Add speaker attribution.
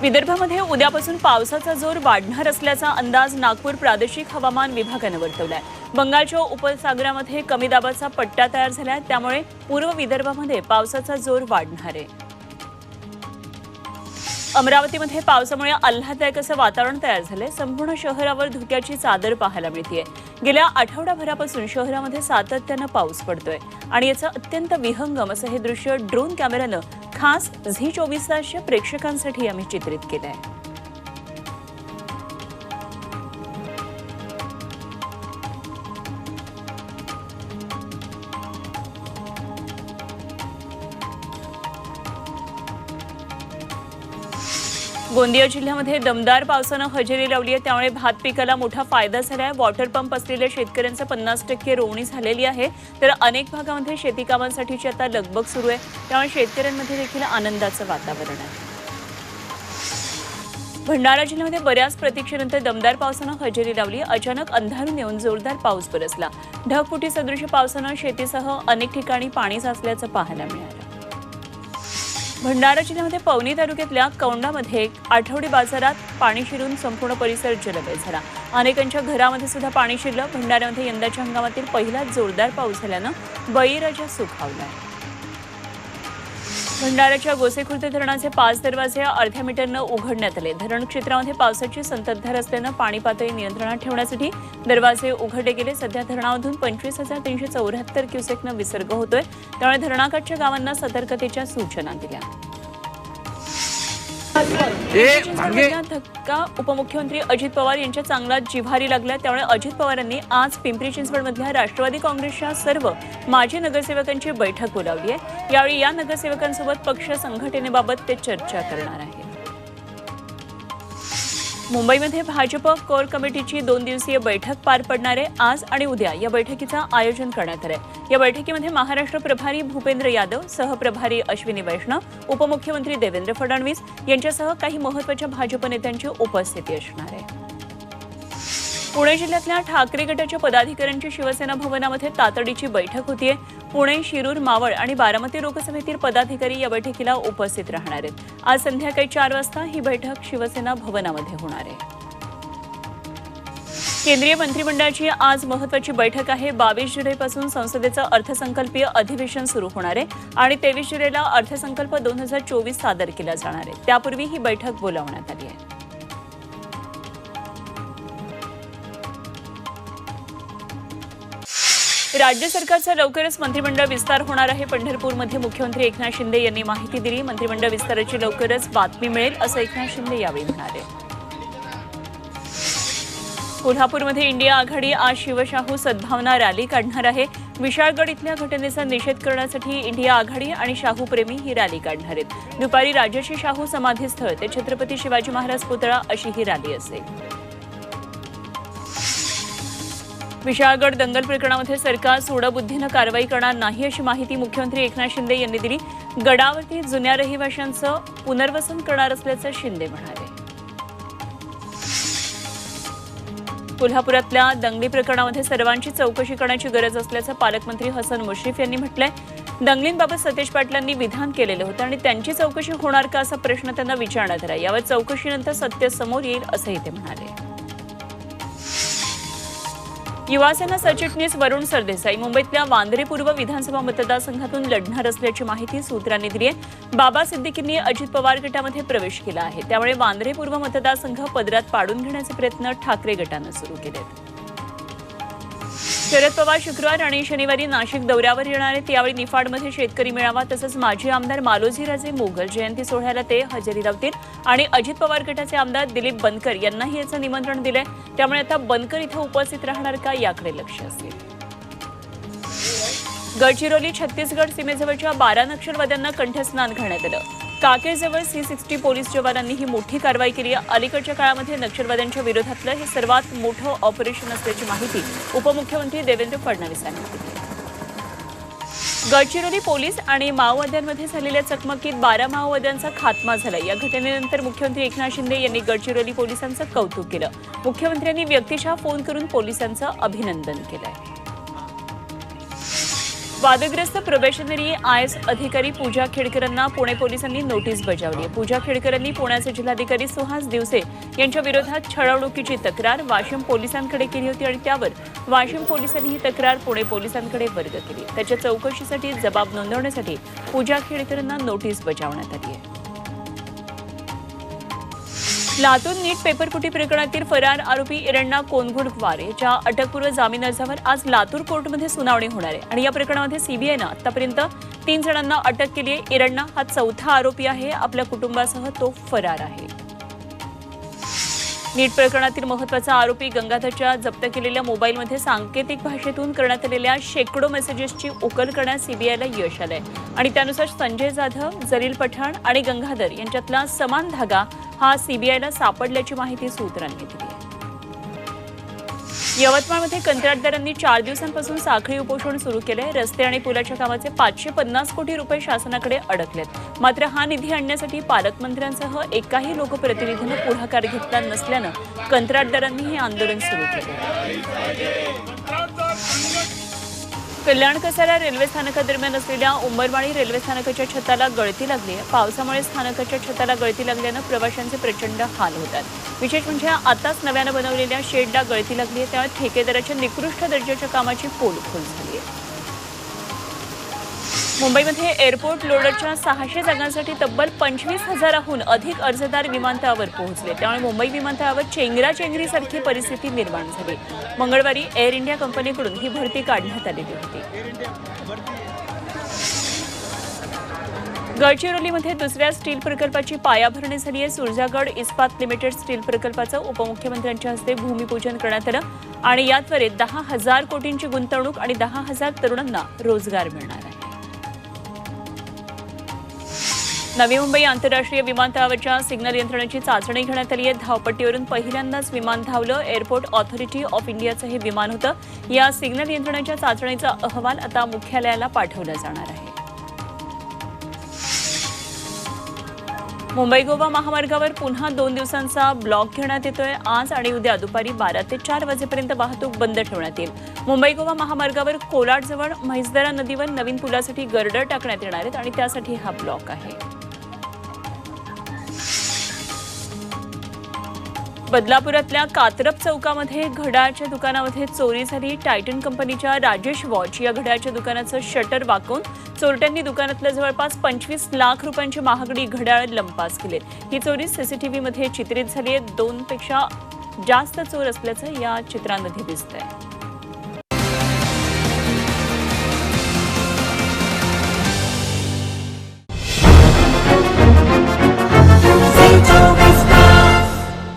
Speaker 1: विदर्भामध्ये उद्यापासून पावसाचा जोर वाढणार असल्याचा अंदाज नागपूर प्रादेशिक हवामान विभागानं वर्तवलाय. बंगालच्या उपसागरामध्ये कमी दाबाचा पट्टा तयार झालाय त्यामुळे पूर्व विदर्भामध्ये पावसाचा जोर वाढणार. आहे अमरावतीमध्ये पावसामुळे आल्हाददायक असं वातावरण तयार झालंय. संपूर्ण शहरावर धुक्याची चादर पाहायला मिळतीये. गेल्या आठवडाभरापासून शहरामध्ये सातत्यानं पाऊस पडतोय आणि याचं अत्यंत विहंगम असं हे दृश्य ड्रोन कॅमेऱ्यानं खास झी चोवीस तासच्या प्रेक्षकांसाठी आम्ही चित्रित केलं आहे गोंदिया जिल्ह्यामध्ये दमदार पावसानं हजेरी लावली आहे. त्यामुळे भात पिकाला मोठा फायदा झाला आहे. वॉटर पंप असलेल्या शेतकऱ्यांचं पन्नास टक्के रोवणी झालेली आहे. तर अनेक भागामध्ये शेती कामांसाठीची आता लगबग सुरू आहे. त्यामुळे शेतकऱ्यांमध्ये देखील आनंदाचं वातावरण आहे. भंडारा जिल्ह्यामध्ये बऱ्याच प्रतीक्षेनंतर दमदार पावसानं हजेरी लावली. अचानक अंधारून येऊन जोरदार पाऊस बरसला. ढगफुटी सदृश पावसानं शेतीसह अनेक ठिकाणी पाणी साचल्याचं पाहायला मिळालं. भंडारा जिल्ह्यामध्ये पवनी तालुक्यातल्या कौंडामध्ये आठवडी बाजारात पाणी शिरून संपूर्ण परिसर जलमय झाला. अनेकांच्या घरामध्ये सुद्धा पाणी शिरलं. भंडाऱ्यामध्ये यंदाच्या हंगामातील पहिलाच जोरदार पाऊस झाल्यानं बळीराजा आहे भंडाऱ्याच्या गोसेखुर्द धरणाचे पाच दरवाजे अर्ध्या मीटरनं उघडण्यात आले. धरण क्षेत्रामध्ये पावसाची संततधार असल्यानं पाणी पातळी नियंत्रणात ठेवण्यासाठी दरवाजे उघडले गेले. सध्या धरणामधून पंचवीस हजार तीनशे चौऱ्याहत्तर क्युसेकनं विसर्ग होतोय. त्यामुळे धरणाकाठच्या गावांना सतर्कतेच्या सूचना दिल्या. धक्का उपमुख्यमंत्री अजित पवार यांच्या चांगला जिव्हारी लागला त्यामुळे अजित पवारांनी आज पिंपरी चिंचवडमधल्या राष्ट्रवादी काँग्रेसच्या सर्व माजी नगरसेवकांची बैठक बोलावली आहे. यावेळी या नगरसेवकांसोबत पक्ष संघटनेबाबत ते चर्चा करणार आहे मुंबईमध्ये भाजप कोर कमिटीची दोन दिवसीय बैठक पार पडणार आहे. आज आणि उद्या या बैठकीचं आयोजन करण्यात आलंय. या बैठकीमध्ये महाराष्ट्र प्रभारी भूपेंद्र यादव सहप्रभारी अश्विनी वैष्णव उपमुख्यमंत्री देवेंद्र फडणवीस यांच्यासह काही महत्त्वाच्या भाजप नेत्यांची उपस्थिती असणार आहे. पुणे जिल्ह्यातल्या ठाकरे गटाच्या पदाधिकाऱ्यांची शिवसेना भवनामध्ये तातडीची बैठक होतीये. पुणे शिरूर मावळ आणि बारामती लोकसभेतील पदाधिकारी या बैठकीला उपस्थित राहणार आहेत. आज संध्याकाळी चार वाजता ही बैठक शिवसेना भवनामध्ये होणार आहे. केंद्रीय मंत्रिमंडळाची आज महत्वाची बैठक आहे. बावीस जुलैपासून संसदेचं अर्थसंकल्पीय अधिवेशन सुरू होणार आहे आणि तेवीस जुलैला अर्थसंकल्प दोन हजार चोवीस सादर केला जाणार आहे. त्यापूर्वी ही बैठक बोलावण्यात आली आहे. राज्य सरकारचा लवकरच मंत्रिमंडळ विस्तार होणार आहे. पंढरपूरमध्ये मुख्यमंत्री एकनाथ शिंदे यांनी माहिती दिली. मंत्रिमंडळ विस्ताराची लवकरच बातमी मिळेल असं एकनाथ शिंदे यावेळी म्हणाले. कोल्हापूरमध्ये इंडिया आघाडी आज शिवशाहू सद्भावना रॅली काढणार आहे. विशाळगड इथल्या घटनेचा निषेध करण्यासाठी इंडिया आघाडी आणि शाहू प्रेमी ही रॅली काढणार आहेत. दुपारी राजर्षी शाहू समाधीस्थळ ते छत्रपती शिवाजी महाराज पुतळा अशी ही रॅली असेल. विशाळगड दंगल प्रकरणामध्ये सरकार सोडबुद्धीनं कारवाई करणार नाही अशी माहिती मुख्यमंत्री एकनाथ शिंदे यांनी दिली. गडावरती जुन्या रहिवाशांचं पुनर्वसन करणार असल्याचं शिंदे म्हणाले. कोल्हापुरातल्या दंगली प्रकरणामध्ये सर्वांची चौकशी करण्याची गरज असल्याचं पालकमंत्री हसन मुश्रीफ यांनी म्हटलंय. दंगलींबाबत सतेज पाटलांनी विधान केलेलं होतं आणि त्यांची चौकशी होणार का असा प्रश्न त्यांना विचारण्यात आला. यावर चौकशीनंतर सत्य समोर येईल असंही ते म्हणाले. युवासेना सरचिटणीस वरुण सरदेसाई मुंबईतल्या वांद्रे पूर्व विधानसभा मतदारसंघातून लढणार असल्याची माहिती सूत्रांनी दिली आहे. बाबा सिद्दीकींनी अजित पवार गटामध्ये प्रवेश केला आहे. त्यामुळे वांद्रे पूर्व मतदारसंघ पदरात पाडून घेण्याचे प्रयत्न ठाकरे गटानं सुरू केलेत. शरद पवार शुक्रवार आणि शनिवारी नाशिक दौऱ्यावर येणार आहेत. यावेळी निफाडमध्ये शेतकरी मेळावा तसंच माजी आमदार मालोजीराजे मोगल जयंती सोहळ्याला ते हजेरी लावतील आणि अजित पवार गटाचे आमदार दिलीप बनकर यांनाही याचं निमंत्रण दिलंय. त्यामुळे आता बनकर इथं उपस्थित राहणार का याकडे लक्ष असेल. गडचिरोली छत्तीसगड सीमेजवळच्या बारा नक्षलवाद्यांना कंठस्नान घालण्यात आलं. काकेजवळ सी सिक्स्टी पोलीस जवानांनी ही मोठी कारवाई केली अलीकडच्या काळामध्ये नक्षलवाद्यांच्या विरोधातलं हे सर्वात मोठं ऑपरेशन असल्याची माहिती उपमुख्यमंत्री देवेंद्र फडणवीस यांनी दिली गडचिरोली पोलीस आणि माओवाद्यांमध्ये झालेल्या चकमकीत बारा माओवाद्यांचा खात्मा झाला. या घटनेनंतर मुख्यमंत्री एकनाथ शिंदे यांनी गडचिरोली पोलिसांचं कौतुक केलं. मुख्यमंत्र्यांनी व्यक्तिशः फोन करून पोलिसांचं अभिनंदन केलं वादग्रस्त प्रोबेशनरी आय एस अधिकारी पूजा खेडकरांना पुणे पोलिसांनी नोटीस बजावली आहे. पूजा खेडकरांनी पुण्याचे जिल्हाधिकारी सुहास दिवसे यांच्या विरोधात छळवणुकीची तक्रार वाशिम पोलिसांकडे केली होती आणि त्यावर वाशिम पोलिसांनी ही तक्रार पुणे पोलिसांकडे वर्ग केली त्याच्या चौकशीसाठी जबाब नोंदवण्यासाठी पूजा खेडकरांना नोटीस बजावण्यात आली आहे लातूर नीट पेपरफुटी प्रकरणातील फरार आरोपी इरण्णा कोनगुडवार याच्या अटकपूर्व जामीन अर्जावर आज लातूर कोर्टमध्ये सुनावणी होणार आहे. आणि या प्रकरणामध्ये सीबीआयनं आतापर्यंत तीन जणांना अटक केली आहे. इरण्णा हा चौथा आरोपी आहे. आपल्या कुटुंबासह तो फरार आहे. नीट प्रकरणातील महत्त्वाचा आरोपी गंगाधरच्या जप्त केलेल्या मोबाईलमध्ये सांकेतिक भाषेतून करण्यात आलेल्या शेकडो मेसेजेसची उकल करण्यात सीबीआयला यश आलंय. आणि त्यानुसार संजय जाधव जलील पठाण आणि गंगाधर यांच्यातला समान धागा हा सीबीआयला सापडल्याची माहिती सूत्रांनी दिली आहे. यवतमाळमध्ये कंत्राटदारांनी चार दिवसांपासून साखळी उपोषण सुरू केले रस्ते आणि पुलाच्या कामाचे पाचशे पन्नास कोटी रुपये शासनाकडे अडकलेत. मात्र हा निधी आणण्यासाठी पालकमंत्र्यांसह एकाही लोकप्रतिनिधीनं पुढाकार घेतला नसल्यानं कंत्राटदारांनी हे आंदोलन सुरू केलं. कल्याण कसारा रेल्वे स्थानकादरम्यान असलेल्या उंबरवाणी रेल्वे स्थानकाच्या छताला गळती लागली आहे. पावसामुळे स्थानकाच्या छताला गळती लागल्यानं प्रवाशांचे प्रचंड हाल होतात. विशेष म्हणजे आताच नव्यानं बनवलेल्या शेडला गळती लागली आहे. त्यामुळे ठेकेदाराच्या निकृष्ट दर्जाच्या कामाची पोलखोल झाली आहे. मुंबईमध्ये एअरपोर्ट लोडरच्या सहाशे जागांसाठी तब्बल पंचवीस हजाराहून अधिक अर्जदार विमानतळावर पोहोचले. त्यामुळे मुंबई विमानतळावर चेंगराचेंगरीसारखी परिस्थिती निर्माण झाली. मंगळवारी एअर इंडिया कंपनीकडून ही भरती काढण्यात आलेली होती. गडचिरोलीमध्ये दुसऱ्या स्टील प्रकल्पाची पायाभरणी झाली आहे. सुरजागड इस्पात लिमिटेड स्टील प्रकल्पाचं उपमुख्यमंत्र्यांच्या हस्ते भूमिपूजन करण्यात आलं आणि याद्वारे दहा हजार कोटींची गुंतवणूक आणि दहा हजार तरुणांना रोजगार मिळणार आहे. नवी मुंबई आंतरराष्ट्रीय विमानतळावरच्या सिग्नल यंत्रणेची चाचणी घेण्यात आली आहे. धावपट्टीवरून पहिल्यांदाच विमान धावलं. एअरपोर्ट ऑथॉरिटी ऑफ इंडियाचं हे विमान होतं. या सिग्नल यंत्रणेच्या चाचणीचा अहवाल आता मुख्यालयाला पाठवला जाणार आहे. मुंबई गोवा महामार्गावर पुन्हा दोन दिवसांचा ब्लॉक घेण्यात येतोय. आज आणि उद्या दुपारी बारा ते चार वाजेपर्यंत वाहतूक बंद ठेवण्यात येईल. मुंबई गोवा महामार्गावर कोलाडजवळ म्हैसदरा नदीवर नवीन पुलासाठी गर्डर टाकण्यात येणार आहेत आणि त्यासाठी हा ब्लॉक आहे. बदलापुरातल्या कात्रप चौकामध्ये घड्याळच्या दुकानामध्ये चोरी झाली. टायटन कंपनीच्या राजेश वॉच या घड्याळच्या दुकानाचं शटर वाकवून चोरट्यांनी दुकानातल्या जवळपास पंचवीस लाख रुपयांची महागडी घड्याळ लंपास केली. ही चोरी सीसीटीव्हीमध्ये चित्रित झाली आहे. दोनपेक्षा जास्त चोर असल्याचं या चित्रांमध्ये दिसतंय.